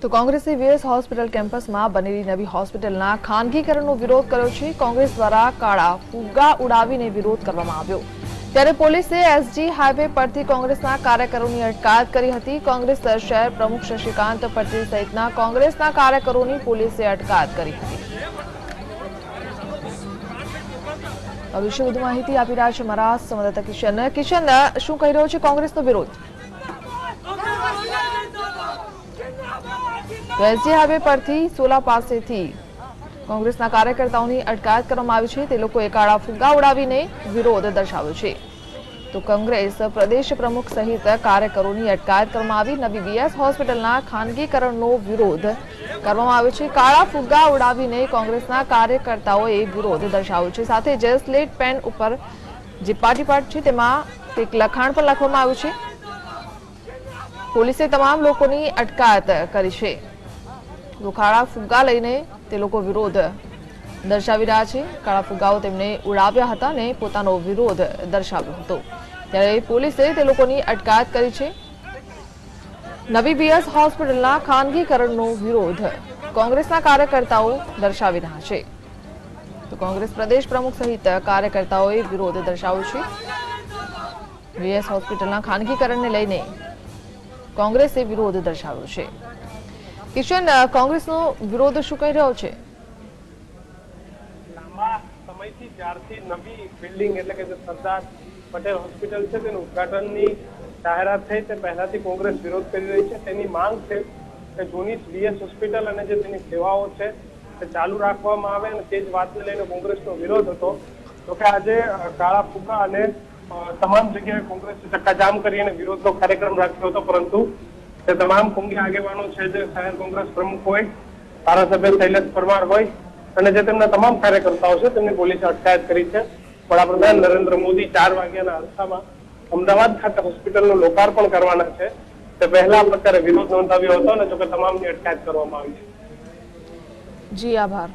તો કોંગ્રેસે VS hospital કેમ્પસમાં બનેલી નવી હોસ્પિટલના ખાનગીકરણનો વિરોધ કર્યો છે. કોંગ્રેસ દ્વારા કાળા ફુગ્ગા ઉડાવીને વિરોધ કરવામાં આવ્યો. ત્યારે પોલીસે એસજી હાઈવે પરથી કોંગ્રેસના કાર્યકરોની અટકાયત કરી હતી. કોંગ્રેસ શહેર પ્રમુખ શશિકાંત પટેલ સહિતના કોંગ્રેસના કાર્યકરોની પોલીસે અટકાયત કરી હતી. વિશે વધુ માહિતી આપી રહ્યા છે મારા સંવાદદાતા કિશન. કિશન, શું કહી રહ્યો છે કોંગ્રેસનો વિરોધ? તો એસજી હાઈવે પરથી સોલા પાસેથી કોંગ્રેસના કાર્યકર્તાઓની અટકાયત કરવામાં આવી છે. તે લોકોએ કાળા ફુગ્ગા ઉડાવીને વિરોધ દર્શાવ્યો છે. તો કોંગ્રેસ પ્રદેશ પ્રમુખ સહિત કાર્યકરોની અટકાયત કરવામાં આવી. નવી બીએસ હોસ્પિટલના ખાનગીકરણનો વિરોધ કરવામાં આવ્યો છે. કાળા ફુગ્ગા ઉડાવીને કોંગ્રેસના કાર્યકર્તાઓએ વિરોધ દર્શાવ્યો છે. સાથે જે સ્લેટ પેન ઉપર જે પાર્ટ છે તેમાં એક લખાણ પણ લખવામાં આવ્યું છે. પોલીસે તમામ લોકોની અટકાયત કરી છે. કાળા ફુગ્ગા લઈને તે લોકો વિરોધ દર્શાવી રહ્યા છે. કાળા ફુગ્ગાઓ તેમને ઉડાવ્યા હતા અને પોતાનો વિરોધ દર્શાવ્યો હતો. ત્યારે પોલીસે તે લોકોની અટકાયત કરી છે. નવી બીએસ હોસ્પિટલના ખાનગીકરણનો વિરોધ કોંગ્રેસના કાર્યકર્તાઓ દર્શાવી રહ્યા છે. તો કોંગ્રેસ પ્રદેશ પ્રમુખ સહિત કાર્યકર્તાઓએ વિરોધ દર્શાવ્યો છે. બીએસ હોસ્પિટલના ખાનગીકરણને લઈને કોંગ્રેસે વિરોધ દર્શાવ્યો છે. કિશન કોંગ્રેસનો વિરોધ શું કહી રહ્યો છે? લાંબા સમયથી જ્યારથી નવી બિલ્ડિંગ એટલે કે જે સરદાર પટેલ હોસ્પિટલ છે, તેનું ઉદઘાટનની જાહેરાત થઈ તે પહેલાથી કોંગ્રેસ વિરોધ કરી રહી છે. તેની માંગ છે કે જૂની વીએસ હોસ્પિટલ અને જે તેની સેવાઓ છે તે ચાલુ રાખવામાં આવે અને તે જ વાતને લઈને કોંગ્રેસનો વિરોધ હતો. તો કે આજે કાળા ફૂકા અને તમામ જગ્યાએ કોંગ્રેસે ચક્કાજામ કરી અને વિરોધનો કાર્યક્રમ રાખ્યો હતો. પરંતુ તે તમામ કોંગ્રેસ આગેવાનો છે જે શહેર કોંગ્રેસ પ્રમુખ હોય, ધારાસભ્ય શૈલેષ પરમાર હોય, અને જે તેમના તમામ કાર્યકર્તાઓ છે, તેમની પોલીસે અટકાયત કરી છે. વડાપ્રધાન નરેન્દ્ર મોદી ચાર વાગ્યાના અરસામાં અમદાવાદ ખાતે હોસ્પિટલનું લોકાર્પણ કરવાના છે. તે પહેલા પ્રકારે વિરોધ નોંધાવ્યો હતો અને જોકે તમામની અટકાયત કરવામાં આવી છે. જી, આભાર.